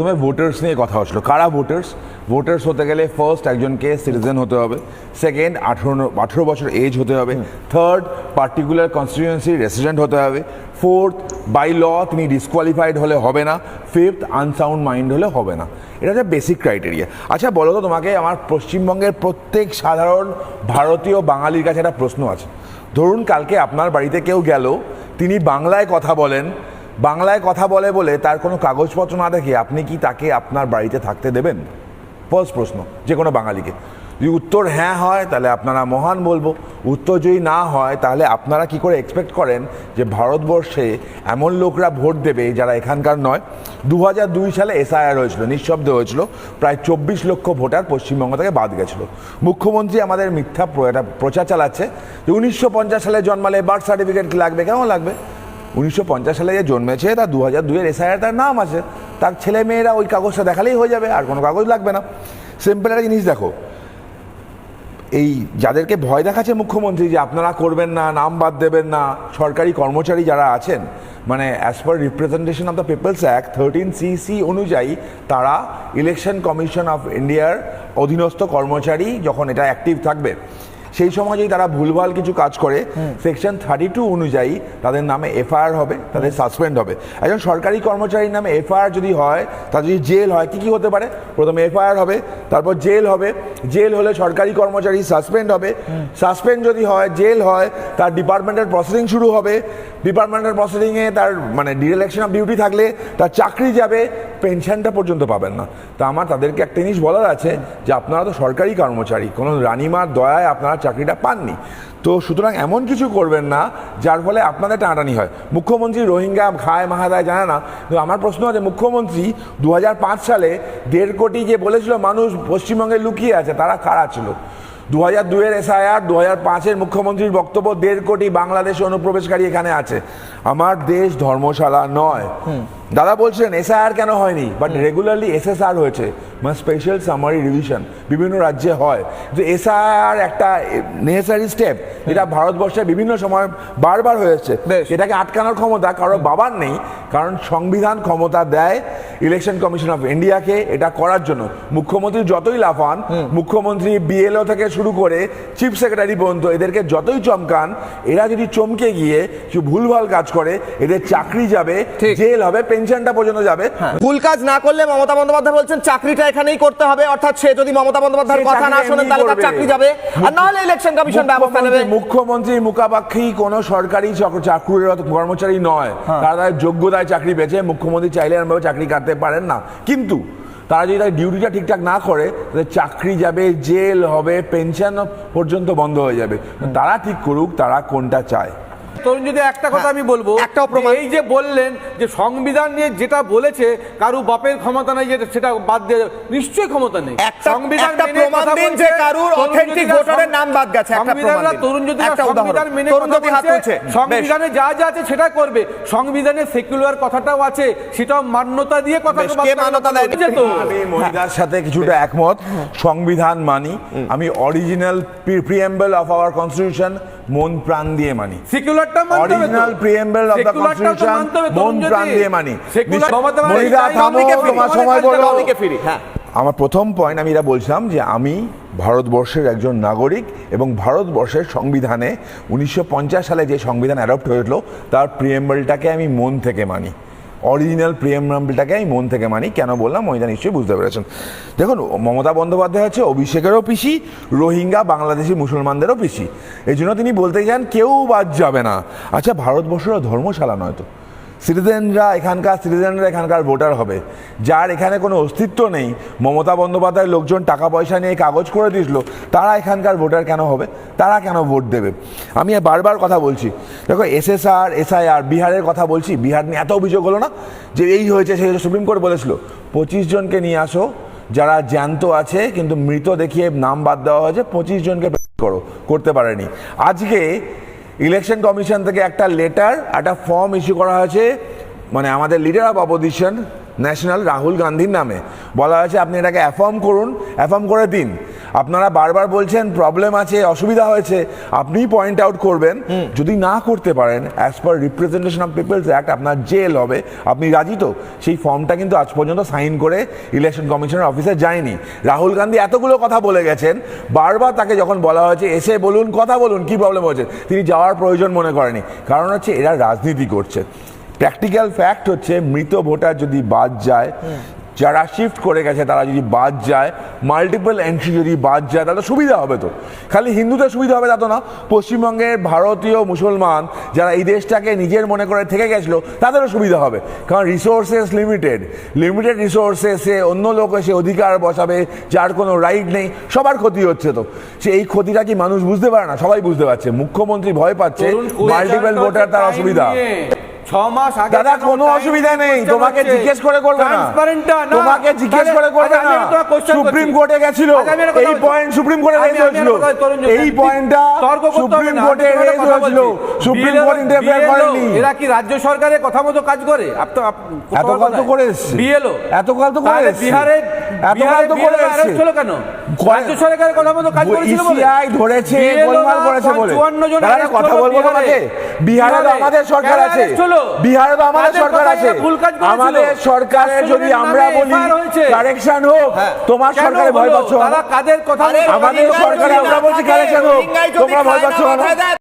প্রথমে ভোটার্স নিয়ে কথা হচ্ছিল। কারা ভোটার্স ভোটার্স হতে গেলে ফার্স্ট একজনকে সিটিজেন হতে হবে। সেকেন্ড আঠেরো আঠেরো বছর এজ হতে হবে। থার্ড পার্টিকুলার কনস্টিটিউয়েন্সি রেসিডেন্ট হতে হবে। ফোর্থ বাই ল তিনি ডিসকোয়ালিফাইড হলে হবে না। ফিফথ আনসাউন্ড মাইন্ড হলে হবে না। এটা হচ্ছে বেসিক ক্রাইটেরিয়া আচ্ছা বলো তো তোমাকে আমার পশ্চিমবঙ্গের প্রত্যেক সাধারণ ভারতীয় বাঙালির কাছে একটা প্রশ্ন আছে। ধরুন কালকে আপনার বাড়িতে কেউ গেল তিনি বাংলায় কথা বলেন বাংলায় কথা বলে বলে তার কোনো কাগজপত্র না দেখে আপনি কি তাকে আপনার বাড়িতে থাকতে দেবেন? ফার্স্ট প্রশ্ন, যে কোনো বাঙালিকে। যদি উত্তর হ্যাঁ হয়, তাহলে আপনারা মহান বলব। উত্তর যদি না হয়, তাহলে আপনারা কি করে এক্সপেক্ট করেন যে ভারতবর্ষে এমন লোকরা ভোট দেবে যারা এখানকার নয়? দু দুই সালে এসআইআর হয়েছিল, নিঃশব্দে হয়েছিল। প্রায় চব্বিশ লক্ষ ভোটার পশ্চিমবঙ্গ থেকে বাদ গেছিল। মুখ্যমন্ত্রী আমাদের মিথ্যা প্রচার চালাচ্ছে। যে উনিশশো পঞ্চাশ সালে জন্মালে বার্থ সার্টিফিকেট লাগবে? কেমন লাগবে? উনিশশো পঞ্চাশ সালে যে জন্মেছে তার দু হাজার দুইয়ের এসআইআর তার নাম আছে। তার ছেলে মেয়েরা ওই কাগজটা দেখালেই হয়ে যাবে, আর কোনো কাগজ লাগবে না। সিম্পল একটা জিনিস দেখো। এই যাদেরকে ভয় দেখাচ্ছে মুখ্যমন্ত্রী যে আপনারা করবেন না, নাম বাদ দেবেন না, সরকারি কর্মচারী যারা আছেন মানে as per representation of the people's act thirteen CC অনুযায়ী তারা ইলেকশন কমিশন অফ ইন্ডিয়ার অধীনস্থ কর্মচারী যখন এটা অ্যাক্টিভ থাকবে সেই সময় যদি তারা ভুলভাল কিছু কাজ করে সেকশন থার্টি টু অনুযায়ী তাদের নামে এফআইআর হবে তাদের সাসপেন্ড হবে। একজন সরকারি কর্মচারীর নামে এফআইআর যদি হয় তার যদি জেল হয় কি কি হতে পারে? প্রথমে এফআইআর হবে তারপর জেল হবে। জেল হলে সরকারি কর্মচারী সাসপেন্ড হবে। সাসপেন্ড যদি হয় জেল হয় তার ডিপার্টমেন্টের প্রসেসিং শুরু হবে। ডিপার্টমেন্টের প্রসেসিংয়ে তার মানে ডিরেকশন অফ ডিউটি থাকলে তার চাকরি যাবে পেনশনটা পর্যন্ত পাবেন না। তা আমার তাদেরকে একটা জিনিস বলার আছে যে আপনারা তো সরকারি কর্মচারী কোনো রানিমার দয়ায় আপনারা চাকরিটা পাননি। তো সুতরাং এমন কিছু করবেন না, যার ফলে আপনাদের টানাটানি হয়। মুখ্যমন্ত্রী রোহিঙ্গা খায় মাহাদায় জানে না, কিন্তু আমার প্রশ্ন আছে, মুখ্যমন্ত্রী দু হাজার পাঁচ সালে দেড় কোটি যে বলেছিল, মানুষ পশ্চিমবঙ্গে লুকিয়ে আছে, তারা কারা ছিল? দু হাজার দুয়ের এসআইআর দু হাজার পাঁচের মুখ্যমন্ত্রীর বক্তব্য দেড় কোটি বাংলাদেশে অনুপ্রবেশকারী এখানে আছে। আমার দেশ ধর্মশালা নয়। দাদা বলছেন এসআইআর কেন হয়নি? বাট রেগুলারলি এসএসআর হয়েছে। মানে স্পেশাল সামারি রিভিশন বিভিন্ন রাজ্যে হয়। যে এসআইআর একটা নেসেসারি স্টেপ যেটা ভারতবর্ষে বিভিন্ন সময় বারবার হয়েছে। এটাকে আটকানোর ক্ষমতা কারও বাবার নেই। কারণ সংবিধান ক্ষমতা দেয় ইলেকশন কমিশন অফ ইন্ডিয়াকে এটা করার জন্য। মুখ্যমন্ত্রী যতই লাফান মুখ্যমন্ত্রী বিএলও থেকে শুরু করে চিফ সেক্রেটারি পর্যন্ত এদেরকে যতই চমকান এরা যদি চমকে গিয়ে কিছু ভুলভাল কাজ করে এদের চাকরি যাবে জেল হবে পেনশনটা পর্যন্ত যাবে। ভুল কাজ না করলে মমতা বন্দ্যোপাধ্যায় বলছেন চাকরিটা এখানেই করতে হবে। অর্থাৎ সে যদি মমতা বন্দ্যোপাধ্যায়ের কথা না শোনেন তাহলে তার চাকরি যাবে। আর না হলে ইলেকশন কমিশন ব্যবস্থা নেবে। মুখ্যমন্ত্রী- মুখাপাক্ষী কোন সরকারি চক- চাকরির কর্মচারী নয়। হ্যাঁ। তারা যোগ্যতায় চাকরি পেয়েছে। মুখ্যমন্ত্রী চাইলে এরমভাবে চাকরি কাটতে পারেন না। কিন্তু তারা যদি তাদের ডিউটিটা ঠিকঠাক না করে তাদের চাকরি যাবে জেল হবে পেনশন পর্যন্ত বন্ধ হয়ে যাবে। তারা ঠিক করুক তারা কোনটা চায়। তরুণ যদি একটা কথা আমি বলব হ্যাঁ, একটাও প্রমাণ- এই যে বললেন যে সংবিধান নিয়ে যেটা বলেছে কারু বাপের ক্ষমতা নেই যেটা সেটা বাদ দিয়ে নিশ্চয়ই ক্ষমতা নেই। সংবিধান প্রমাণ দিন যে কারুর জ্যোতিরা ভোটারের নাম বাদ গেছে, একটা প্রমাণ তরুণ যদি সংবিধান মেনে। সংবিধানে যা যা আছে সেটা করবে। সংবিধানে সেকুলার কথাটাও আছে সেটাও মান্যতা দিয়ে কথা আমি মহিলার সাথে কিছুটা একমত। সংবিধান মানি। আমি original preamble of our constitution মন প্রাণ দিয়ে মানি। সেকুলারটা মানতে হবে অরিজিনাল প্রিএম্বল অফ দ্য Secularটাও কনস্টিটিউশন মন প্রাণ দিয়ে মানি। মহিলা থামো তোমার সময় বলো। হ্যাঁ। আমার প্রথম পয়েন্ট আমি এটা বলছিলাম যে আমি ভারতবর্ষের একজন নাগরিক এবং ভারতবর্ষের সংবিধানে উনিশশো পঞ্চাশ সালে যে সংবিধান অ্যাডপ্ট হয়েছিল তার প্রিএম্বলটাকে আমি মন থেকে মানি। অরিজিনাল প্রেম রাম্পিটাকে আমি মন থেকে মানি, কেন বললাম ওইটা নিশ্চয়ই বুঝতে পেরেছেন। দেখুন, মমতা বন্দ্যোপাধ্যায় হচ্ছে অভিষেকেরও পিসি, রোহিঙ্গা বাংলাদেশি মুসলমানদেরও পিসি। এই জন্য তিনি বলতে চান, কেউ বাদ যাবে না। আচ্ছা ভারতবর্ষের ধর্মশালা নয় তো? সিটিজেনরা এখানকার সিটিজেনরা এখানকার ভোটার হবে। যার এখানে কোনো অস্তিত্ব নেই, মমতা বন্দ্যোপাধ্যায়ের লোকজন টাকা পয়সা নিয়ে কাগজ করে দিয়েছিল, তারা এখানকার ভোটার কেন হবে? তারা কেন ভোট দেবে? আমি বারবার কথা বলছি। দেখো, এসএসআর, এসআইআর, বিহারের কথা বলছি, বিহার নিয়ে এত অভিযোগ হলো না যে এই হয়েছে, সেই সুপ্রিম কোর্ট বলেছিল। পঁচিশ জনকে নিয়ে আসো, যারা জ্যান্ত আছে কিন্তু মৃত দেখিয়ে নাম বাদ দেওয়া হয়েছে, পঁচিশ জনকে করো, করতে পারেনি। আজকে ইলেকশন কমিশন থেকে একটা লেটার, একটা ফর্ম ইস্যু করা হয়েছে মানে আমাদের leader of opposition national Rahul গান্ধীর নামে। বলা হয়েছে আপনি এটাকে অ্যাফর্ম করুন অ্যাফর্ম করে দিন। আপনারা বারবার বলছেন প্রবলেম আছে অসুবিধা হয়েছে আপনি পয়েন্ট আউট করবেন। যদি না করতে পারেন as per representation of people's act আপনার জেল হবে। আপনি রাজি তো? সেই ফর্মটা কিন্তু আজ পর্যন্ত সাইন করে ইলেকশন কমিশনের অফিসে যায়নি। রাহুল গান্ধী এতগুলো কথা বলে গেছেন বারবার তাকে যখন বলা হয়েছে এসে বলুন কথা বলুন কি প্রবলেম হয়েছে তিনি যাওয়ার প্রয়োজন মনে করেনি কারণ হচ্ছে এরা রাজনীতি করছে। প্র্যাকটিক্যাল ফ্যাক্ট হচ্ছে মৃত ভোটার যদি বাদ যায় যারা শিফট করে গেছে তারা যদি বাদ যায় মাল্টিপল এন্ট্রি যদি বাদ যায় তাহলে সুবিধা হবে তো। খালি হিন্দুদের সুবিধা হবে তা তো না। পশ্চিমবঙ্গের ভারতীয় মুসলমান যারা এই দেশটাকে নিজের মনে করে থেকে গেছিল তাদেরও সুবিধা হবে। কারণ রিসোর্সেস লিমিটেড লিমিটেড রিসোর্সেসে অন্য লোক এসে অধিকার বসাবে যার কোনো রাইট নেই সবার ক্ষতি হচ্ছে তো। সে এই ক্ষতিটা কি মানুষ বুঝতে পারে না? সবাই বুঝতে পারছে। মুখ্যমন্ত্রী ভয় পাচ্ছে। মাল্টিপল ভোটার তার অসুবিধা। ছ মাস আগে দাদা কোনো অসুবিধা নেই। তোমাকে জিজ্ঞেস করে করবে না। তোমাকে জিজ্ঞেস করে করবে না। সুপ্রিম কোর্টে গেছিল। এই পয়েন্ট সুপ্রিম কোর্টে রেজ হয়েছিল। এই পয়েন্টটা সুপ্রিম কোর্টে আমি রেজ হয়েছিল। সুপ্রিম কোর্ট ইন্টারফেয়ার করেনি। এরা কি রাজ্য সরকারের কথা মতো কাজ করে? আপ তো আপ- এতকাল তো করে এসছে। এতকাল তো করে। বিহারে এতকাল তো করে BLO এসছে। arrest হলো কেন? রাজ্য সরকারের কথা মতো কাজ করেছিল বলে? ইসিআই ধরেছে গোলমাল করেছে বলে। 54 জন দাদা কথা বলব তোমাকে। বিহারে তো আমাদের সরকার আছে। বিহারে তো আমাদের সরকার আছে। এরা ভুল কাজ করেছিল? আমাদের সরকারের যদি আমরা বলি কারেকশন হোক হ্যাঁ। তোমার সরকারে ভয়? পাচ্ছ তারা কাদের কথা আমাদের সরকারে আমরা বলছি কারেকশন হোক তোমরা ভয় পাচ্ছ না। মাথায় দেয়,